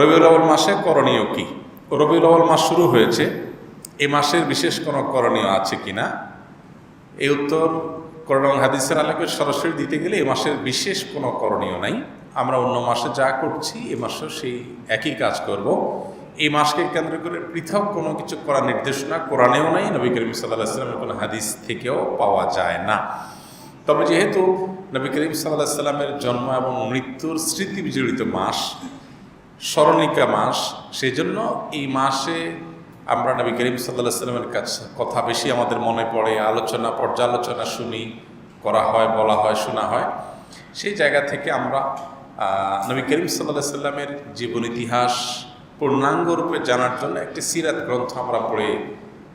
রবিউল আউ্ল মাসে করণীয় কি? রবিউল আউ্ল মাস শুরু হয়েছে। এই মাসের বিশেষ কোনো করণীয় আছে কি না এই উত্তর করোনা হাদিসের আলোকে সরাসরি দিতে গেলে এ মাসের বিশেষ কোনো করণীয় নাই। আমরা অন্য মাসে যা করছি, এ মাসেও সেই একই কাজ করব। এই মাসকে কেন্দ্র করে পৃথক কোনো কিছু করার নির্দেশনা কোরআনেও নাই, নবী করিম সাল্লাহ সাল্লামের কোনো হাদিস থেকেও পাওয়া যায় না। তবে যেহেতু নবী করিম সাল্লাহ সাল্লামের জন্ম এবং মৃত্যুর স্মৃতি বিজড়িত মাস স্মরণিকা মাস, সেই জন্য এই মাসে আমরা নবী করিম সাল্লাহ সাল্লামের কাছে কথা বেশি আমাদের মনে পড়ে, আলোচনা, পর্যালোচনা শুনি, করা হয়, বলা হয়, শোনা হয়। সেই জায়গা থেকে আমরা নবী করিম সাল্লাহ সাল্লামের জীবন ইতিহাস, পূর্ণাঙ্গ রূপে জানার জন্য একটি সিরাত গ্রন্থ আমরা পড়ে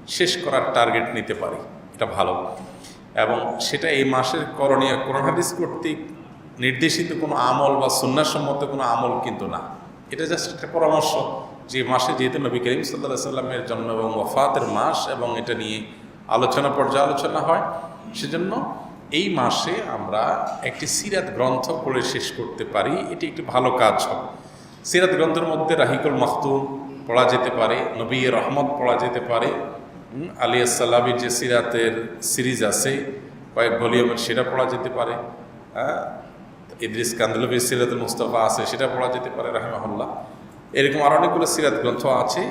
শেষ করার টার্গেট নিতে পারি। এটা ভালো। এবং সেটা এই মাসের করণীয় কোরআন হাদিস কর্তৃক নির্দেশিত কোনো আমল বা সুন্নাসম্মত কোনো আমল কিন্তু না। এটা জাস্ট একটা পরামর্শ যে মাসে যেহেতু নবী করিম সাল্লাহ সাল্লামের জন্ম এবং ওফাতের মাস এবং এটা নিয়ে আলোচনা পর্যালোচনা হয় সেজন্য এই মাসে আমরা একটি সিরাত গ্রন্থ পড়ে শেষ করতে পারি। এটি একটি ভালো কাজ হবে। সিরাত গ্রন্থের মধ্যে রাহিকুল মাহতুম পড়া যেতে পারে নবী রহমত পড়া যেতে পারে হুম, আলিয়া যে সিরাতের সিরিজ আছে কয়েক ভলিউমের সেটা পড়া যেতে পারে হ্যাঁ ইদ্রিস কান্দলবির সিরাতুল মুস্তফা আছে, সেটা পড়া যেতে পারে, রাহেমাহুল্লাহ। এরকম আরও অনেকগুলো সিরাত গ্রন্থ আছে,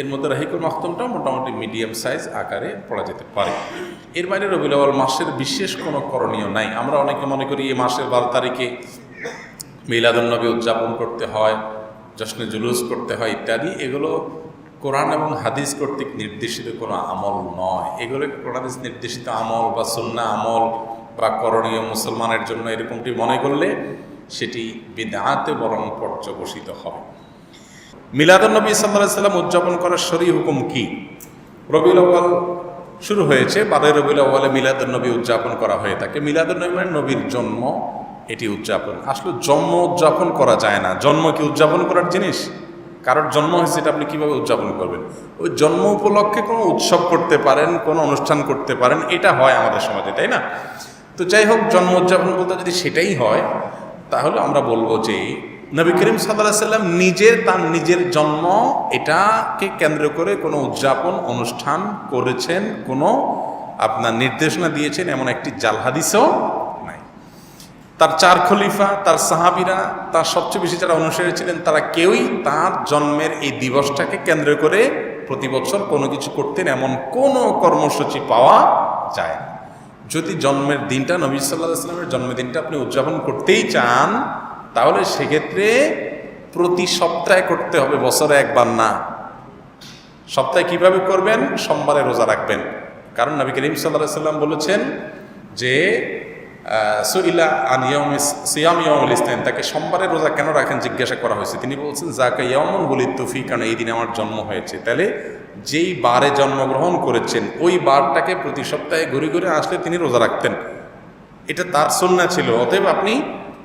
এর মধ্যে রাহিকুল মাহতুমটা মোটামুটি মিডিয়াম সাইজ আকারে পড়া যেতে পারে। এর বাইরে আউয়াল মাসের বিশেষ কোনো করণীয় নাই। আমরা অনেকে মনে করি এই মাসের বারো তারিখে মিলাদুন্নবী উদযাপন করতে হয়, জশ্নে জুলুস করতে হয় ইত্যাদি। এগুলো কোরআন এবং হাদিস কর্তৃক নির্দেশিত কোনো আমল নয়। এগুলো কোরআন নির্দেশিত আমল বা সুন্না আমল বা করণীয় মুসলমানের জন্য এরকমটি মনে করলে সেটি বিদাতে বরং পর্যবসিত হবে। মিলাদুন্নবী সাল্লাহ সাল্লাম উদযাপন করার শরী হুকুম কি? রবিউল আউ্য়াল শুরু হয়েছে বারোই রবিউল আউ্য়ালে মিলাদুন্নবী উদযাপন করা হয়ে থাকে। মিলাদুন্নবী মানে নবীর জন্ম, এটি উদযাপন। আসলে জন্ম উদযাপন করা যায় না। জন্ম কি উদযাপন করার জিনিস? কারোর জন্ম হয়েছে এটা আপনি কীভাবে উদযাপন করবেন? ওই জন্ম উপলক্ষে কোনো উৎসব করতে পারেন, কোনো অনুষ্ঠান করতে পারেন, এটা হয় আমাদের সমাজে, তাই না? তো যাই হোক, জন্ম উদযাপন বলতে যদি সেটাই হয়, তাহলে আমরা বলব যে নবী করিম সাল্লাহ সাল্লাম নিজের তার নিজের জন্ম এটাকে কেন্দ্র করে কোনো উদযাপন, অনুষ্ঠান করেছেন, কোনো আপনার নির্দেশনা দিয়েছেন এমন একটি জাল হাদিসও নাই। তার চার খলিফা, তার সাহাবিরা, তার সবচেয়ে বেশি যারা অনুসারী ছিলেন, তারা কেউই তার জন্মের এই দিবসটাকে কেন্দ্র করে প্রতি বছর কোনো কিছু করতেন, এমন কোনো কর্মসূচি পাওয়া যায় না। যদি জন্মের দিনটা নবী সাল্লাহ সাল্লামের জন্মদিনটা আপনি উদযাপন করতেই চান, তাহলে সেক্ষেত্রে প্রতি সপ্তাহে করতে হবে, বছরে একবার না। সপ্তাহে কীভাবে করবেন? সোমবারে রোজা রাখবেন। কারণ নবী করিম সাল্লাহ সাল্লাম বলেছেন যে সুইলা আন ইয়ম সিয়াম ইয়মুল ইসলাম তাকে সোমবারে রোজা কেন রাখেন জিজ্ঞাসা করা হয়েছে। তিনি বলছেন, যাকে ইয়মন বলি তুফি কারণ এই দিনে আমার জন্ম হয়েছে। তাহলে যেই বারে জন্মগ্রহণ করেছেন, ওই বারটাকে প্রতি সপ্তাহে ঘুরে ঘুরে আসলে তিনি রোজা রাখতেন। এটা তার সন্না ছিল। অতএব আপনি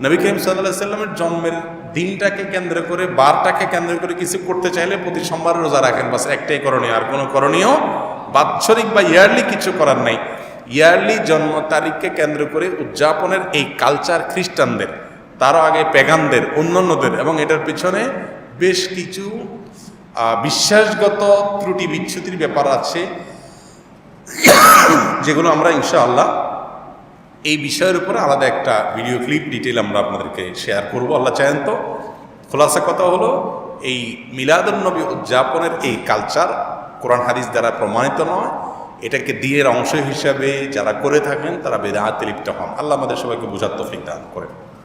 নবী করিম সাল্লাহ সাল্লামের জন্মের দিনটাকে কেন্দ্র করে, বারটাকে কেন্দ্র করে কিছু করতে চাইলে প্রতি সোমবার রোজা রাখেন। বাস একটাই করণীয়, আর কোনো করণীয় বাৎসরিক বা ইয়ারলি কিছু করার নাই। ইয়ারলি জন্ম তারিখকে কেন্দ্র করে উদযাপনের এই কালচার খ্রিস্টানদের তারও আগে পেগানদের অন্যান্যদের এবং এটার পিছনে বেশ কিছু বিশ্বাসগত ত্রুটি বিচ্ছুতির ব্যাপার আছে, যেগুলো আমরা ইনশাআল্লাহ এই বিষয়ের উপরে আলাদা একটা ভিডিও ক্লিপ ডিটেল আমরা আপনাদেরকে শেয়ার করব। আল্লাহ চায়েন তো খোলাসা কথা হলো, এই মিলাদুন্নবী উদযাপনের এই কালচার কোরআন হাদিস দ্বারা প্রমাণিত নয় এটাকে দিনের অংশ হিসাবে যারা করে থাকেন, তারা বেদাহাতে লিপ্ত হন। আল্লাহ আমাদের সবাইকে বুঝার তফিক দান করেন।